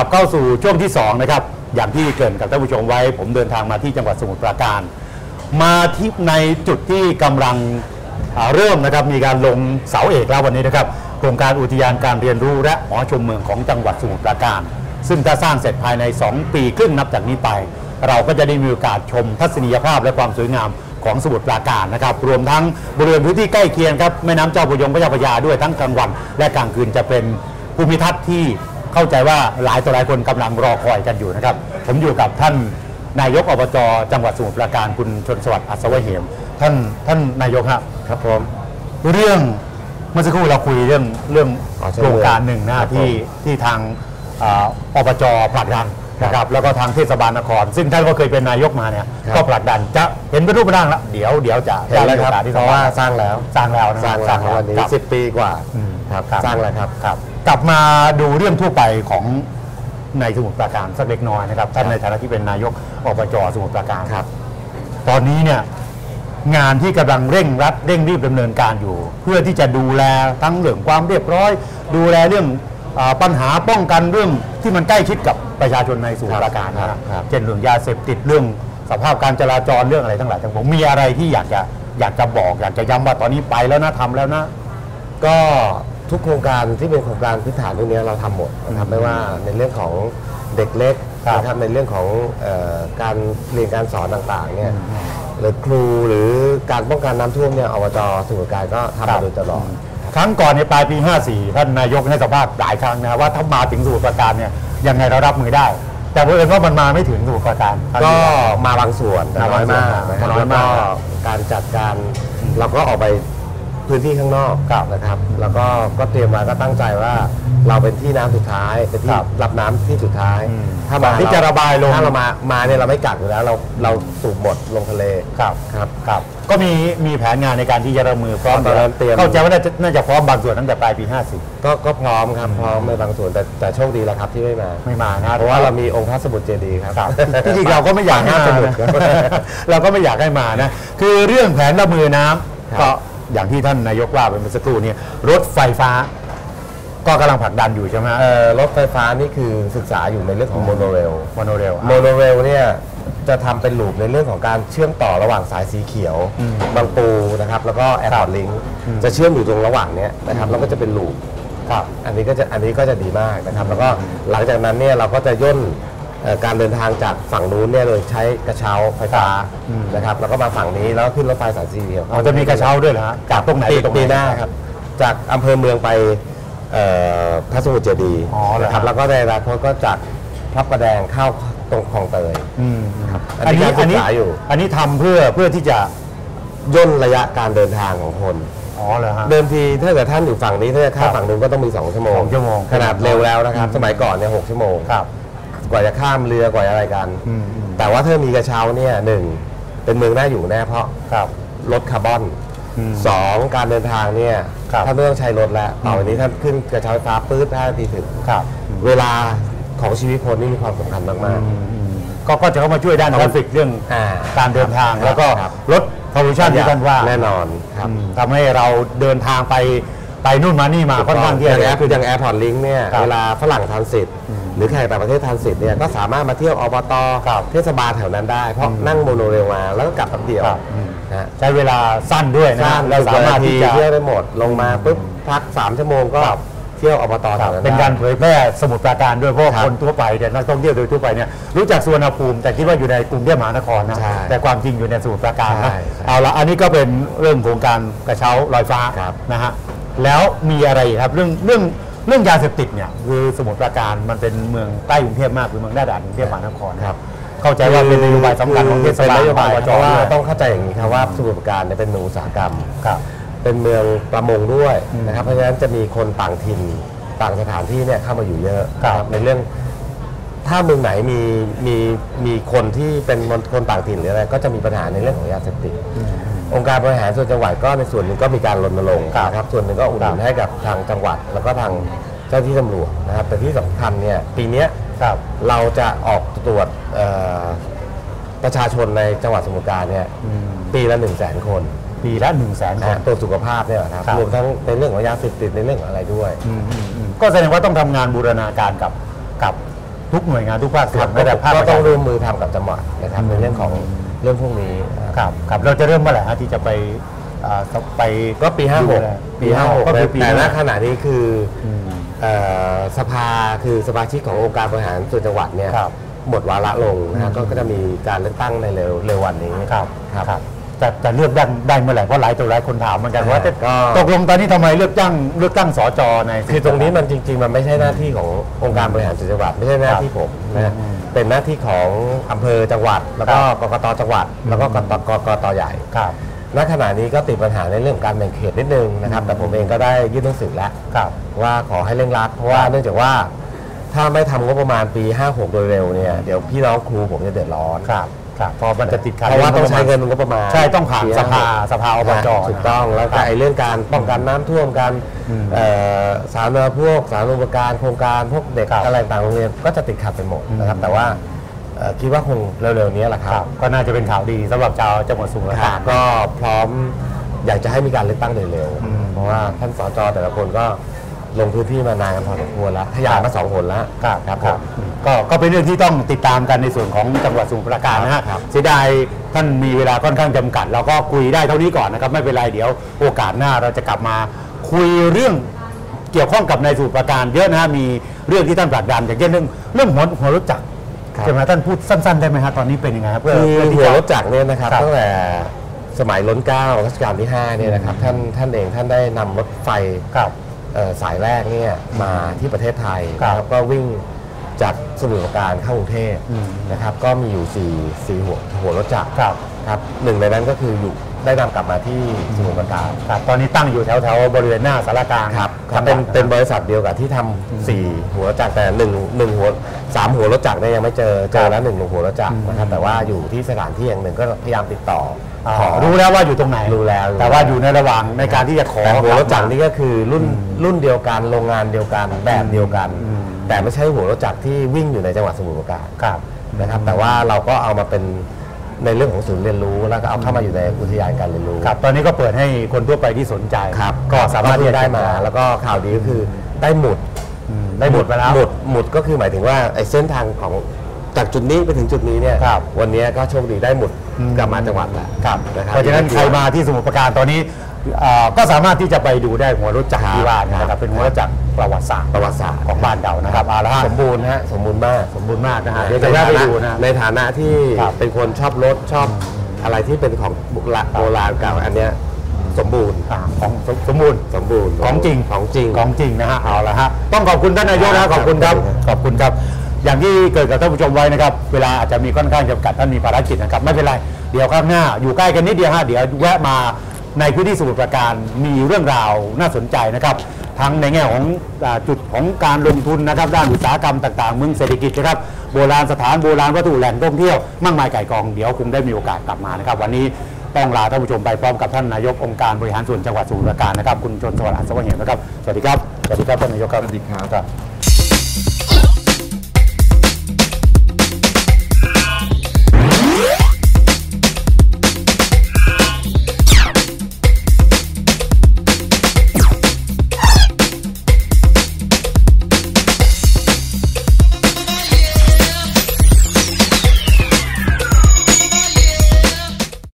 ลับเข้าสู่ช่วงที่2นะครับอย่างที่เกรินกับท่านผู้ชมไว้ ผมเดินทางมาที่จังหวัดสมุทรปราการ มาที่ในจุดที่กำลังเริ่มนะครับมีการลงเสาเอกแล้ววันนี้นะครับโครงการอุทยานการเรียนรู้และหอชมเมืองของจังหวัดสมุทรปราการ ซึ่งถ้าสร้างเสร็จภายใน 2 ปีครึ่งนับจากนี้ไป เราก็จะได้มีโอกาสชมทัศนียภาพและความสวยงามของสมุทรปราการนะครับ รวมทั้งบริเวณพื้นที่ใกล้เคียงครับแม่น้ำเจ้าพระยงพระเจ้าพระยาด้วยทั้งกลางวัน และกลางคืนจะเป็นภูมิทัศน์ที่ เข้าใจว่าหลายต่อหลายคนกำลังรอคอยกันอยู่นะครับ ผมอยู่กับท่านนายกอบจจังหวัดสมุทรปราการคุณชนสวัสดิ์อัศวะเหมท่านท่านนายกครับครับผมเรื่องเมื่อสักครู่เราคุยเรื่องเรื่องอ๋อใช่โครงการหนึ่งนะครับที่ผมที่ทางอ่าอบจผลักดันนะคครัรับบแล้วก็ทางเทศบาลนคร ซึ่งท่านก็เคยเป็นนายกมาเนี่ยครับก็ผลักดันจะเห็นเป็นรูปเป็นร่างแล้วเดี๋ยวเดี๋ยวจะเห็นแล้วครับได้มีโอกาสที่เพราะว่าสร้างแล้วสร้างแล้วนะสร้างแล้วครับวันนี้ครับสิบปีกว่าอืมครับสร้างแล้วครับครับ กลับมาดูเรื่องทั่วไปของในสมุทรปราการสักเล็กน้อยนะครับท่านในฐานะที่เป็นนายกอบจสมุทรปราการครับ ตอนนี้เนี่ยงานที่กำลังเร่งรัดเร่งรีบดำเนินการอยู่ เพื่อที่จะดูแลทั้งเรื่องความเรียบร้อย ดูแลเรื่องอาปัญหาป้องกันเรื่องที่มันใกล้ชิดกับประชาชนในสมุทรปราการนะคครัรับบครับเช่นเรื่องยาเสพติดเรื่องสภาพการจราจรเรื่องอะไรทั้งหลายทั้งปวงมีอะไรที่อยากจะอยากจะบอก อยากจะย้ำว่าตอนนี้ไปแล้วนะทำแล้วนะ ก็ ทุกโครงการที่เป็นโครงการพื้นฐานพวกนี้เราทำหมดนะครับไม่ว่าในเรื่องของเด็กเล็กครับนะครับในเรื่องของเอ่อการเรียนการสอนต่างๆเนี่ยหรือครูหรือการป้องกันน้ำท่วมเนี่ยอบจสมุทรปราการก็ทำครัมาบโดยตลอดครั้งก่อนในปลายปี 54 ท่านนายกให้สัมภาษณ์หลายครั้งนะครับว่าถ้ามาถึงสมุทรปราการเนี่ยยังไงเรารับมือได้ แต่เพื่อนว่ามันมาไม่ถึงสมุทรปราการ ก็มาบางส่วนแต่น้อยมากนะครับน้อยมากแล้วก็การจัดการเราก็ออกไป พื้นที่ข้างนอกนะครับ แล้วก็ก็เตรียมมาก็ตั้งใจว่า เราเป็นที่น้ำสุดท้ายเป็นที่รับน้ำที่สุดท้าย อืมถ้าก่มาอนที่จะระบายลง ถ้าเรามามาเนี่ยเราไม่กักอยู่แล้วเราเราสูบหมดลงทะเลครับ ครับ ครับก็มีมีแผนงานในการที่จะรับมือพร้อมตอนนั้นเตรียม เข้าใจว่าน่าจะน่าจะพร้อมบางส่วนตั้งแต่ปลายปี54ก็ก็พร้อมครับพร้อมในบางส่วนแต่แต่โชคดีแล้วครับที่ไม่มาไม่มานะเพราะว่าเรามีองค์พระสมุทรเจดีย์ครับ ครับที่จริงเราก็ไม่อยากให้ห้ามาสมุทรครับเราก็ไม่อยากให้มานะ คือเรื่องแผนรับมือน้ำครับก็ อย่างที่ท่านนายกว่าไปเมื่อสักครู่นี้รถไฟฟ้า ก็กำลังผลักดันอยู่ใช่ไหมฮะเอ่อรถไฟฟ้านี่คือศึกษาอยู่ในเรื่องของโมโนเรลโมโนเรล โมโนเรลเนี่ยจะทำเป็นลูปในเรื่องของการเชื่อมต่อระหว่างสายสีเขียวอืมบางปูนะครับแล้วก็แอร์พอร์ตลิงอืมจะเชื่อมอยู่ตรงระหว่างเนี้ยนะครับแล้วก็จะเป็นลูปครับอันนี้ก็จะอันนี้ก็จะดีมากนะครับแล้วก็หลังจากนั้นเนี่ยเราก็จะย่นเอ่อ การเดินทางจากฝั่งนู้นเนี่ยโดยใช้กระเช้าไฟฟ้าอืม นะครับแล้วก็มาฝั่งนี้แล้วก็ขึ้นรถไฟสายสีเขียวอ๋อจะมีกระเช้าด้วยเหรอฮะจากตรงไหนปีไปตรงไหนปีหน้าครับจากอำเภอเมืองไปเอ่อพระสมุทรเจดีย์อ๋อเหรอ นะครับฮะแล้วก็ในอนาคตก็จากพระประแดงเข้าตรงคลองเตย อืมครับอันนี้อัอันนนี้นี้การศึกษาอยู่ อันนี้ทำเพื่อเพื่อที่จะย่นระยะการเดินทางของคน อ๋อเหรอฮะ เดิมทีถ้าเกิดท่านอยู่ฝั่งนี้ถ้าจะข้ามครับฝั่งนู้นก็ต้องมี 2 ชั่วโมงสองชั่วโมงขนาดเร็วแล้วนะครับอืมสมัยก่อนเนี่ยหกชั่วโมงครับ กว่าจะข้ามเรือกว่าจะอะไรกัน อืมอืม แต่ว่าถ้ามีกระเช้าเนี่ยหนึ่งเป็นเมืองน่าอยู่แน่เพราะครับ ลดคาร์บอนอืม สองการเดินทางเนี่ยครับ ท่านไม่ต้องใช้รถแล้วต่อไปนี้ท่านขึ้นกระเช้าไฟฟ้าปื๊ดห้านาทีถึง ครับเวลาของชีวิตคนนี่มีความสำคัญมาก อืมอืมก็ก็จะเข้ามาช่วยด้านทราฟฟิกเรื่องอ่าการเดินทาง ครับแล้วก็ครับ ลดพอลูชันที่ท่านว่าๆแน่นอนครับ อืมทำให้เราเดินทางไป ไปนู่นมานี่มาค่อนข้างที่อจะย่างแอเร็วปขึ้นอย่างแอร์พอร์ตลิงเนี่ยครับเวลาฝรั่งทานสิทธิ์หรือแขกต่างประเทศทานสิทธิ์เนี่ยก็สามารถมาเที่ยวอบตครับเทศบาลแถวนั้นได้ เพราะนั่งโมโนเรลมาแล้วก็กลับแป๊บเดียวครับอืม นะฮะใช้เวลาสั้นด้วยนะสร้างและสามารถที่จะเที่ยวได้หมดลงมาปุ๊บพัก 3 ชั่วโมงก็ครับเที่ยวอบตคแถรับวนั้นเป็นได้ การเผยแพร่สมุดปราการด้วยเพราะว่าครับคนทั่วไปเนี่ยนักท่องเที่ยวโดยทั่วไปเนี่ยรู้จักสุวรรณภูมิ แต่คิดว่าอยู่ในกรุงเทพมหานครนะใช่แต่ความจริงอยู่ในสมุทรปราการนะใช่ใช่เอาละอันนี้ก็เป็นเรื่องโครงการกระเช้าลอยฟ้าครับ นะฮะ แล้วมีอะไรอีกครับเรื่องเรื่องเรื่องยาเสพติดเนี่ยคือสมุทรปราการมันเป็นเมืองใกล้กรุงเทพมากเป็นเมืองหน้าด่านกรุงเทพมหานครนะครับ เข้าใจว่าเป็นนโยบายสำคัญของเทศเป็นบาลนโยบายอบเพจราะว่าด้วยต้องเข้าใจอย่างนี้ครับว่าสมุทรปราการเนี่ยเป็นเมืองอุตสาหกรรมครับเป็นเมืองประมงด้วยอืมนะครับเพราะฉะนั้นจะมีคนต่างถิ่นต่างสถานที่เนี่ยเข้ามาอยู่เยอะครับนะในเรื่องถ้าเมืองไหนมีมีมีคนที่เป็นคนต่างถิ่นหรืออะไรก็จะมีปัญหาในเรื่องของยาเสพติด องค์การบริหารส่วนจังหวัดก็ในส่วนหนึ่งก็มีการรณรงค์ครับนะครับส่วนหนึ่งก็อุดหนุนครับให้กับทางจังหวัด แล้วก็ทางเจ้าที่ตำรวจนะครับแต่ที่สำคัญเนี่ยปีเนี้ยครับเราจะออกตรวจเอ่อประชาชนในจังหวัดสมุทรปราการเนี่ยอืมปีละ1 0 0 0 0แสนคน ปีละหนึ่งแสนคนะนตัวจสุขภาพเนี่ยครับครับ รวมทั้งในเรื่องของยาเสพติดในเรื่องของอะไรด้วย อืมอืมอืมก็แสดงว่าต้องทำงานบูรณาการกับกับทุกหน่วยงานทุกภาคส่วครันบไม่แต่ภาคก็ประต้ชาองชนร่วมมือทำกับจังหวัดนะครับในเรื่องของเรื่องพวกนี้นะ ครับครับครับเราจะเริ่มเมื่อไหร่ฮะที่จะไปอ่าไป ก็ปีดูแล56 ปีห้าหกก็คือปีแต่หณน้าขณะนี้คือออืมเอ่อสภาคือสมาชิกขององค์การบริหารส่วนจังหวัดเนี่ยครับหมดวาระลงนะฮะอืม ก็ก็จะมีการเลือกตั้งในเร็วเร็ววันนี้ ครับครับครับแต่แต่เลือกได้ได้เมื่อไหร่เพราะหลายตัวหลายคนถามเหมือนกันว่าก็ ตกลงตอนนี้ทำไมเลือกตั้งเลือกตั้งสจใน คือตรงนี้มันจริง ๆ มันไม่ใช่หน้าที่ขององค์การบริหารส่วนจังหวัดไม่ใช่หน้าที่ผมนะฮะอืม เป็นหน้าที่ของอำเภอจังหวัด แล้วก็ครับกกตจังหวัด แล้วก็กตกกตใหญ่ครับณขณะนี้ก็ติดปัญหาในเรื่องของการแบ่งเขตนิดนึงนะครับอืมแต่ผมเองก็ได้ยื่นหนังสือแล้วครับว่าขอให้เร่งรัดเพราะว่าเนื่องจากว่าถ้าไม่ทำงบประมาณปี 56 โดยเร็วเนี่ยเดี๋ยวพี่น้องครูผมจะเดือดร้อน ครับครับเพอมันจะติดขัดเพราะว่าต้องใช้เงินงบประมาณใช่ต้องผ่านปีสภา56สภาอบจถูกต้องแล้วก็ไอ้เรื่องการป้องกันน้ำท่วมการอืมเอ่อสาธารณพวกสาธารณูปการโครงการพวกเด็กครับอะไรต่างโรงเรียนก็จะติดขัดไปหมดนะครับอืมแต่ว่าเอ่อคิดว่าคงเร็วๆนี้แหละคครัรับบก็น่าจะเป็นข่าวดีสำหรับชาวจังหวัดสมุทรปราครักาบรก็พร้อมอยากจะให้มีการเลือกตั้งโดยเร็วอืมเพราะว่าท่านสจแต่ละคนก็ ลงพื้นที่มานานกันพอสมควรแล้วขยายมาสองหนแล้วครับครับครับผม ก็ก็เป็นเรื่องที่ต้องติดตามกันในส่วนของจังหวัดสมุทรปราการนะฮะครับเสียดายท่านมีเวลาค่อนข้างจำกัด เราก็คุยได้เท่านี้ก่อนนะครับ ไม่เป็นไรเดี๋ยวโอกาสหน้าเราจะกลับมาคุยเรื่องเกี่ยวข้องกับในสมุทรปราการเยอะนะฮะมีเรื่องที่ท่านผลักดันอย่างเช่นเรื่องเรื่องหัวหัวรถจักรครับ ใช่ไหมท่านพูดสั้นๆได้ไหมฮะตอนนี้เป็นยังไงครับเพื่อคือเพื่อที่หัวจะ รถจักรเนี่ยนะครับครับตั้งแต่สมัยล้นเกล้ารัชกาลที่5เนี่ยนะครับท่านท่านเองท่านได้นำรถไฟครับเอ่อ สายแรกเนี่ยมาที่ประเทศไทยครับนะครับก็วิ่งจากสมุทรปราการเข้ากรุงเทพอืมนะครับ ก็มีอยู่สี่สี่หัวหัวรถจักรครับครับหนึ่งในนั้นก็คืออยู่ ได้นำกลับมาที่สมุทรปราการครับตอนนี้ตั้งอยู่แถวแถวๆบริเวณหน้าสารกลางครับจังหวัดเป็นเป็นนะบริษัทเดียวกับที่ทำสี่หัวรถจักรแต่หนึ่งหนึ่งหัวสามหัวรถจักรเนี่ยยังไม่เจอเจอแล้วหนึ่งหัวรถจักรนะครับแต่ว่าอยู่ที่สถานที่อย่างหนึ่งก็พยายามติดต่ออ่าขอรู้แล้วว่าอยู่ตรงไหนรู้แล้ว แต่ว่าอยู่ในระหว่างในการที่จะขอแต่หัวรถจักรกลับมานี่ก็คือรุ่นรุ่นเดียวกันโรงงานเดียวกันแบบเดียวกันอืมแต่ไม่ใช่หัวรถจักรที่วิ่งอยู่ในจังหวัดสมุทรปราการครับนะครับแต่ว่าเราก็เอามาเป็น ในเรื่องของศูนย์เรียนรู้แล้วก็เอาเข้ามาอยู่ในอุทยานการเรียนรู้ครับตอนนี้ก็เปิดให้คนทั่วไปที่สนใจครับก็สามารถที่ที่จะได้มา แล้วก็ข่าวดีก็คือได้หมุดอืมได้หมดไปแล้วหมุดหมุดก็คือหมายถึงว่าไอ้เส้นทางของจากจุดนี้ไปถึงจุดนี้เนี่ยครับวันนี้ก็โชคดีได้หมุดอืมกลับมาจังหวัดแล้วครับนะครับเพราะฉะนั้นใครมาที่สมุทรปราการตอนนี้เอ่อ ก็สามารถที่จะไปดูได้หัวรถจักรครับที่ว่าเนี่ยนะคครัรับบเป็นหัวรถจักรประวัติศาสตร์ประวัติศาสตร์ของบ้านเรานะครับเอาละฮะสมบูรณ์ฮะสมบูรณ์มากสมบูรณ์มากนะฮะเดี๋ยวจะแวะไปดูนะในฐานะที่ครับเป็นคนชอบรถชอบอะไรที่เป็นของโบราณโบราณเก่าอันเนี้ยสมบูรณ์อ่าของสมสมบูรณ์สมบูรณ์ของจริงของจริงของจริงนะฮะเอาละฮะต้องขอบคุณท่านนายกครันะบขอบคุณครับครับขอบคุณครับ อย่างที่เกิดกับท่านผู้ชมไว้นะครับ เวลาอาจจะมีค่อนข้างจำกัดท่านมีภารกิจนะครับไม่เป็นไรเดี๋ยวข้างหน้าอยู่ใกล้กันนิดเดียวฮะเดี๋ยวแวะมา ในพื้นที่สมุทรปราการมีเรื่องราวน่าสนใจนะครับ ทั้งในแง่ของอจุดของการลงทุนนะครับ ด้านอุตสาหกรรมต่างๆเมืองเศรษฐกิจนะครับโบราณสถานโบราณวัตถุแหล่งท่องเที่ยวมากมายไก่กองเดี๋ยวคงได้มีโอกาสกลับมานะครับ วันนี้ต้องลาท่านผู้ชมไปพร้อมกับท่านนายกองค์การบริหารส่วนจังหวัดสมุทรปราการนะครับคุณชนสวัสดิ์อัศวะเหมนะครับสวัสดีครับสวัสดีครับท่านนายกครับสวัสดีครับ